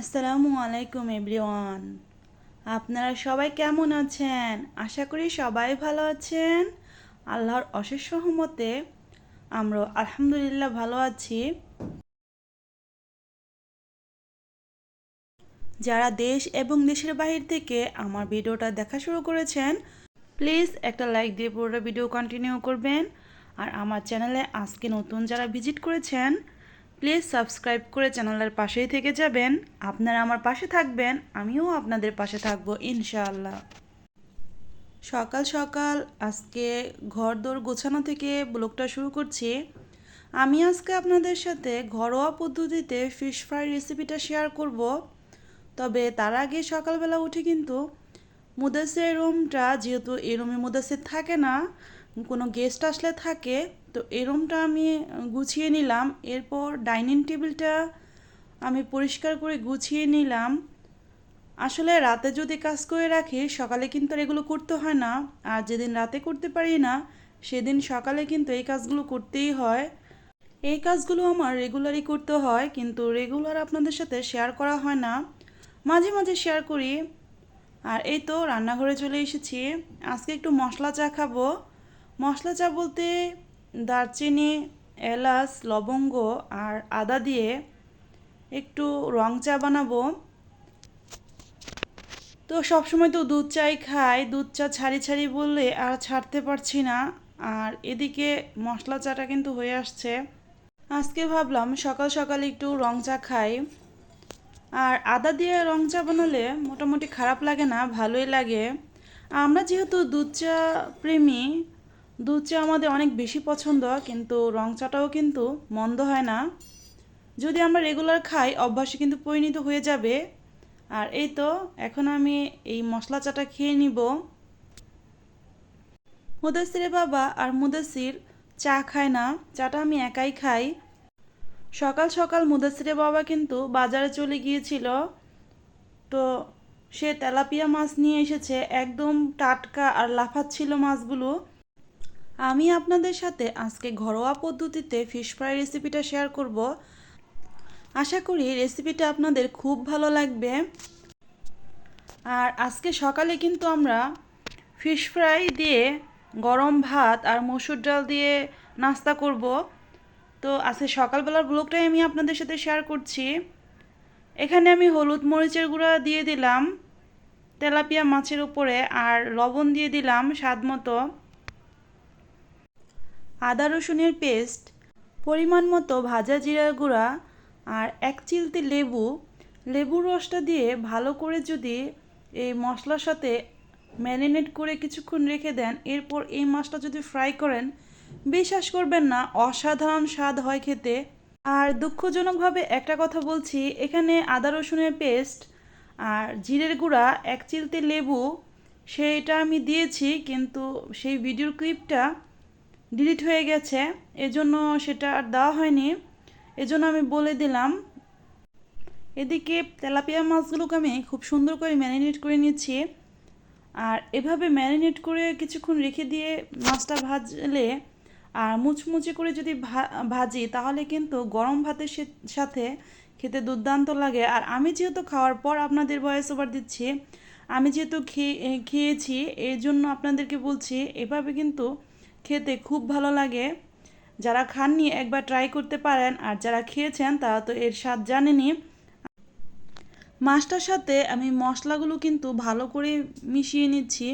আসসালামু আলাইকুম এভরিওয়ান। আপনারা সবাই কেমন আছেন? আশা করি সবাই ভালো আছেন। আল্লাহর অশেষ সহমতে আমরা আলহামদুলিল্লাহ ভালো আছি। যারা দেশ এবং দেশের বাহির থেকে আমার ভিডিওটা দেখা শুরু করেছেন, প্লিজ একটা লাইক দিয়ে পুরোটা ভিডিও কন্টিনিউ করবেন। আর আমার চ্যানেলে আজকে নতুন যারা ভিজিট করেছেন প্লিজ সাবস্ক্রাইব করে চ্যানেলের পাশেই থেকে যাবেন। আপনারা আমার পাশে থাকবেন, আমিও আপনাদের পাশে থাকব, ইনশাআল্লাহ। সকাল সকাল আজকে ঘর দোর গোছানো থেকে ব্লগটা শুরু করছি। আমি আজকে আপনাদের সাথে ঘরোয়া পদ্ধতিতে ফিশ ফ্রাই রেসিপিটা শেয়ার করব। তবে তার আগে সকালবেলা উঠে কিন্তু মুদাসের রুমটা যেহেতু এই রুমে মুদাসের থাকে না, কোনো গেস্ট আসলে থাকে তো এই রুমটা আমি গুছিয়ে নিলাম। এরপর ডাইনিং টেবিলটা আমি পরিষ্কার করে গুছিয়ে নিলাম। আসলে রাতে যদি কাজ করে রাখি, সকালে কিন্তু আর এগুলো করতে হয় না। আর যেদিন রাতে করতে পারি না, সেদিন সকালে কিন্তু এই কাজগুলো করতেই হয়। এই কাজগুলো আমার রেগুলারই করতে হয়, কিন্তু রেগুলার আপনাদের সাথে শেয়ার করা হয় না। মাঝে মাঝে শেয়ার করি। আর এই তো রান্নাঘরে চলে এসেছি। আজকে একটু মশলা চা খাব। মশলা চা বলতে দারচিনি, এলাচ, লবঙ্গ আর আদা দিয়ে একটু রং চা বানাবো। তো সবসময় তো দুধ চাই খাই, দুধ চা ছাড়ি ছাড়ি বললে আর ছাড়তে পারছি না। আর এদিকে মশলা চাটা কিন্তু হয়ে আসছে। আজকে ভাবলাম সকাল সকাল একটু রং চা খাই। আর আদা দিয়ে রং চা বানালে মোটামুটি খারাপ লাগে না, ভালোই লাগে। আমরা যেহেতু দুধ চা প্রেমী দুধ চা আমাদের অনেক বেশি পছন্দ, কিন্তু রং চাটাও কিন্তু মন্দ হয় না। যদি আমরা রেগুলার খাই, অভ্যাসে কিন্তু পরিণত হয়ে যাবে। আর এই তো, এখন আমি এই মশলা চাটা খেয়ে নিব। মুদাসিরের বাবা আর মুদাসির চা খায় না, চাটা আমি একাই খাই। সকাল সকাল মুদাসিরের বাবা কিন্তু বাজারে চলে গিয়েছিল। তো সে তেলাপিয়া মাছ নিয়ে এসেছে, একদম টাটকা আর লাফাচ্ছিল মাছগুলো। আমি আপনাদের সাথে আজকে ঘরোয়া পদ্ধতিতে ফিশ ফ্রাই রেসিপিটা শেয়ার করব। আশা করি রেসিপিটা আপনাদের খুব ভালো লাগবে। আর আজকে সকালে কিন্তু আমরা ফিশ ফ্রাই দিয়ে গরম ভাত আর মসুর ডাল দিয়ে নাস্তা করব। তো আজকে সকালবেলার ব্লগটাই আমি আপনাদের সাথে শেয়ার করছি। এখানে আমি হলুদ মরিচের গুঁড়া দিয়ে দিলাম, তেলাপিয়া মাছের উপরে আর লবণ দিয়ে দিলাম স্বাদ মতো। আদা রসুনের পেস্ট, পরিমাণ মতো ভাজা জিরার গুঁড়া আর এক চিলতে লেবু। লেবুর রসটা দিয়ে ভালো করে যদি এই মশলার সাথে ম্যারিনেট করে কিছুক্ষণ রেখে দেন, এরপর এই মাছটা যদি ফ্রাই করেন, বিশ্বাস করবেন না, অসাধারণ স্বাদ হয় খেতে। আর দুঃখজনকভাবে একটা কথা বলছি, এখানে আদা রসুনের পেস্ট আর জিরের গুঁড়া, এক চিলতে লেবু, সেইটা আমি দিয়েছি, কিন্তু সেই ভিডিওর ক্লিপটা ডিলিট হয়ে গেছে, এজন্য সেটা আর দেওয়া হয়নি। এজন্য আমি বলে দিলাম, এদিকে তেলাপিয়া মাছগুলোকে আমি খুব সুন্দর করে ম্যারিনেট করে নিচ্ছি। আর এভাবে ম্যারিনেট করে কিছুক্ষণ রেখে দিয়ে মাছটা ভাজলে আর মুচমুচে করে যদি ভাজি, তাহলে কিন্তু গরম ভাতের সাথে খেতে দুর্দান্ত লাগে। আর আমি যেহেতু খাওয়ার পর আপনাদের ভয়েস ওভার দিচ্ছি, আমি যেহেতু খেয়ে, খেয়েছি এই জন্য আপনাদেরকে বলছি, এভাবে কিন্তু খেতে খুব ভালো লাগে। যারা খাননি, একবার ট্রাই করতে পারেন। আর যারা খেয়েছেন, তারা তো এর স্বাদ জানেনি মাছটার সাথে আমি মশলাগুলো কিন্তু ভালো করে মিশিয়ে নিচ্ছি।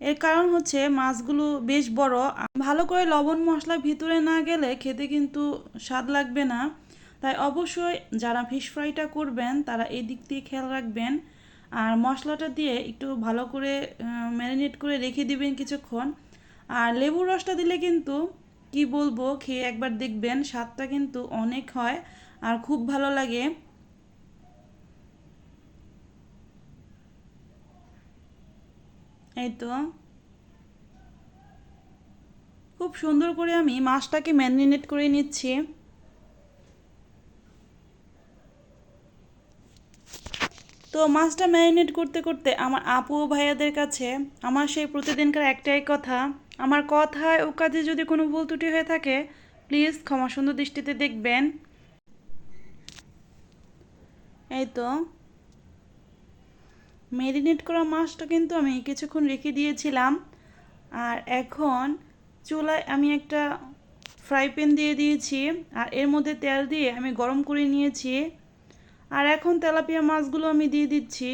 এর কারণ হচ্ছে, মাছগুলো বেশ বড়। ভালো করে লবণ মশলা ভিতরে না গেলে খেতে কিন্তু স্বাদ লাগবে না। তাই অবশ্যই যারা ফিশ ফ্রাইটা করবেন, তারা এই দিক দিয়ে খেয়াল রাখবেন। আর মশলাটা দিয়ে একটু ভালো করে ম্যারিনেট করে রেখে দিবেন কিছুক্ষণ। আর লেবুর রসটা দিলে কিন্তু, কি বলব, খেয়ে একবার দেখবেন, স্বাদটা কিন্তু অনেক হয় আর খুব ভালো লাগে। এই তো। খুব সুন্দর করে আমি মাছটাকে ম্যারিনেট করে নিচ্ছি। তো মাছটা ম্যারিনেট করতে করতে আমার আপু ভাইয়াদের কাছে, আমার সেই প্রতিদিনকার একটাই কথা। আমার কথায় ও কাজে যদি কোনো ভুল ত্রুটি হয়ে থাকে প্লিজ ক্ষমা সুন্দর দৃষ্টিতে দেখবেন। এই তো। ম্যারিনেট করা মাছটা কিন্তু আমি কিছুক্ষণ রেখে দিয়েছিলাম। আর এখন চুলায় আমি একটা ফ্রাই প্যান দিয়ে দিয়েছি, আর এর মধ্যে তেল দিয়ে আমি গরম করে নিয়েছি। আর এখন তেলাপিয়া মাছগুলো আমি দিয়ে দিচ্ছি।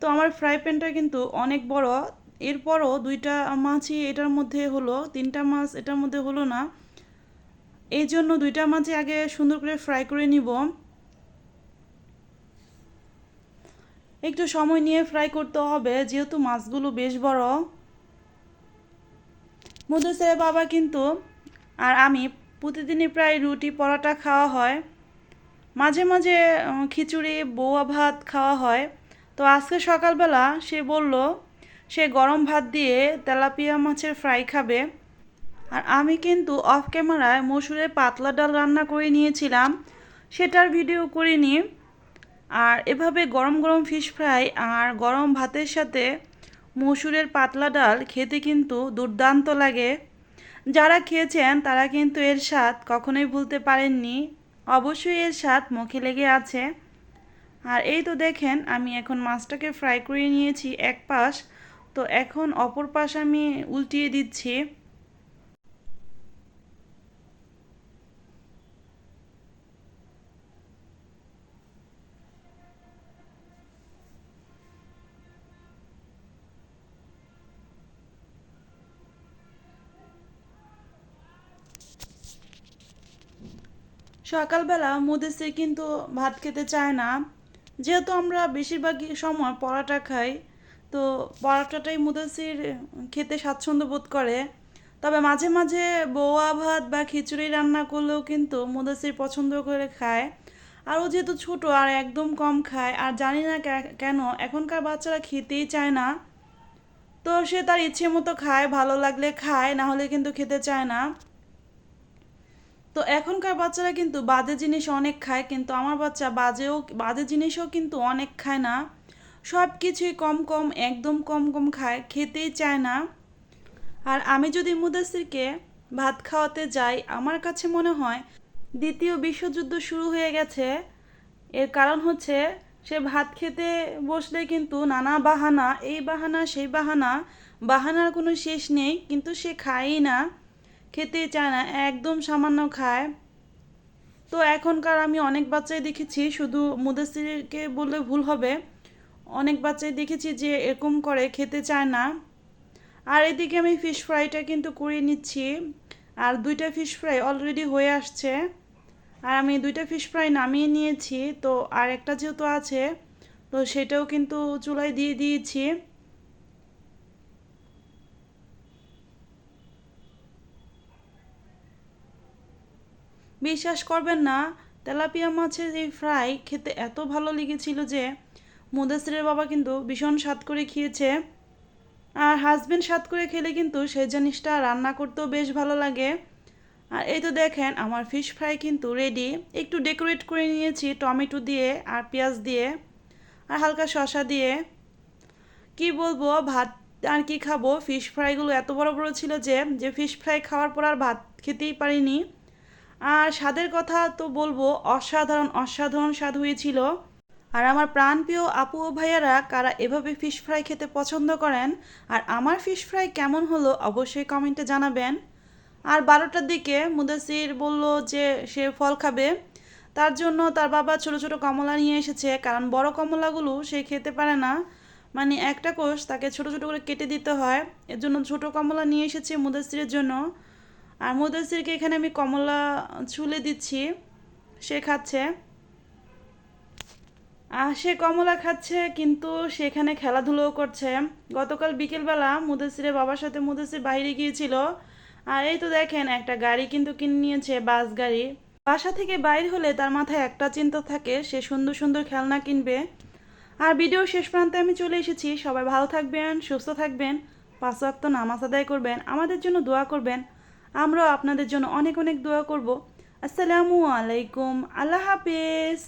তো আমার ফ্রাই প্যানটা কিন্তু অনেক বড় এরপরও দুইটা মাছই এটার মধ্যে হলো, তিনটা মাছ এটার মধ্যে হলো না। এই জন্য দুইটা মাছই আগে সুন্দর করে ফ্রাই করে নিব। একটু সময় নিয়ে ফ্রাই করতে হবে, যেহেতু মাছগুলো বেশ বড়। মুদুসের বাবা কিন্তু, আর আমি প্রতিদিনই প্রায় রুটি, পরোটা খাওয়া হয়। মাঝে মাঝে খিচুড়ি বৌয়া ভাত খাওয়া হয়। তো আজকে সকালবেলা সে বলল সে গরম ভাত দিয়ে তেলাপিয়া মাছের ফ্রাই খাবে। আর আমি কিন্তু অফ ক্যামেরায় মসুরের পাতলা ডাল রান্না করে নিয়েছিলাম। সেটার ভিডিও করে করিনি। আর এভাবে গরম গরম ফিশ ফ্রাই আর গরম ভাতের সাথে মসুরের পাতলা ডাল খেতে কিন্তু দুর্দান্ত লাগে। যারা খেয়েছেন, তারা কিন্তু এর স্বাদ কখনোই ভুলতে পারেননি। অবশ্যই এর স্বাদ মুখে লেগে আছে। আর এই তো দেখেন, আমি এখন মাছটাকে ফ্রাই করে নিয়েছি এক পাশ। তো এখন অপর পাশ আমি উল্টিয়ে দিচ্ছি। সকালবেলা মুদেসে কিন্তু ভাত খেতে চায় না। যেহেতু আমরা বেশিরভাগই সময় পরাটা খাই তো পরোটাটাই মুদেসির খেতে স্বাচ্ছন্দ্য বোধ করে। তবে মাঝে মাঝে বৌয়া ভাত বা খিচুড়ি রান্না করলেও কিন্তু মুদেসির পছন্দ করে খায়। আর ও যেহেতু ছোটো আর একদম কম খায়, আর জানি না কেন এখনকার বাচ্চারা খেতেই চায় না। তো সে তার ইচ্ছে মতো খায়, ভালো লাগলে খায়, না হলে কিন্তু খেতে চায় না। তো এখনকার বাচ্চারা কিন্তু বাজে জিনিস অনেক খায়, কিন্তু আমার বাচ্চা বাজেও, বাজে জিনিসও কিন্তু অনেক খায় না। সব কিছুই কম কম, একদম কম কম খায়, খেতেই চায় না। আর আমি যদি মুদাসিরকে ভাত খাওয়াতে যাই, আমার কাছে মনে হয় দ্বিতীয় বিশ্বযুদ্ধ শুরু হয়ে গেছে। এর কারণ হচ্ছে, সে ভাত খেতে বসলে কিন্তু নানা বাহানা, এই বাহানা, সেই বাহানা, বাহানার কোনো শেষ নেই, কিন্তু সে খায়ই না, খেতেই চায় না, একদম সামান্য খায়। তো এখনকার আমি অনেক বাচ্চাই দেখেছি, শুধু মুদাসিরকে বললে ভুল হবে। অনেক বাচ্চাই দেখেছি যে এরকম করে খেতে চায় না। আর এদিকে আমি ফিশ ফ্রাইটা কিন্তু করে নিচ্ছি। আর দুইটা ফিশ ফ্রাই অলরেডি হয়ে আসছে। আর আমি দুইটা ফিশ ফ্রাই নামিয়ে নিয়েছি। তো আর একটা যেহেতু আছে, তো সেটাও কিন্তু চুলায় দিয়ে দিয়েছি। বিশ্বাস করবেন না, তেলাপিয়া মাছের এই ফ্রাই খেতে এত ভালো লেগেছিল যে মুদাসিরের বাবা কিন্তু ভীষণ স্বাদ করে খেয়েছে। আর হাজবেন্ড স্বাদ করে খেলে কিন্তু সেই জিনিসটা রান্না করতেও বেশ ভালো লাগে। আর এই তো দেখেন, আমার ফিশ ফ্রাই কিন্তু রেডি একটু ডেকোরেট করে নিয়েছি, টমেটো দিয়ে আর পেঁয়াজ দিয়ে আর হালকা শসা দিয়ে। কি বলব, ভাত আর কি খাব? ফিশ ফ্রাইগুলো এত বড় বড় ছিল যে যে ফিশ ফ্রাই খাওয়ার পর আর ভাত খেতেই পারিনি। আর স্বাদের কথা তো বলব, অসাধারণ অসাধারণ স্বাদ হয়েছিল। আর আমার প্রাণপ্রিয় আপু ও ভাইয়ারা, কারা এভাবে ফিশ ফ্রাই খেতে পছন্দ করেন? আর আমার ফিশ ফ্রাই কেমন হলো অবশ্যই কমেন্টে জানাবেন। আর বারোটার দিকে মুদাসির বলল যে সে ফল খাবে। তার জন্য তার বাবা ছোট ছোট কমলা নিয়ে এসেছে, কারণ বড় কমলাগুলো সে খেতে পারে না। মানে একটা কোষ তাকে ছোট ছোট করে কেটে দিতে হয়। এর জন্য ছোট কমলা নিয়ে এসেছে মুদাসিরের জন্য। আর মুদাসিরকে এখানে আমি কমলা ছুলে দিচ্ছি। সে খাচ্ছে। সে কমলা খাচ্ছে, কিন্তু সেখানে খেলাধুলোও করছে। গতকাল বিকেলবেলা মুদাসিরের বাবার সাথে মুদাসির বাইরে গিয়েছিল। আর এই তো দেখেন, একটা গাড়ি কিন্তু কিনে নিয়েছে, বাস গাড়ি। বাসা থেকে বাইর হলে তার মাথায় একটা চিন্তা থাকে, সে সুন্দর সুন্দর খেলনা কিনবে। আর ভিডিও শেষ প্রান্তে আমি চলে এসেছি। সবাই ভালো থাকবেন, সুস্থ থাকবেন, পাঁচ ওয়াক্ত নামাজ আদায় করবেন, আমাদের জন্য দোয়া করবেন। আমরাও আপনাদের জন্য অনেক অনেক দোয়া করব। আসসালামু আলাইকুম, আল্লাহ হাফেজ।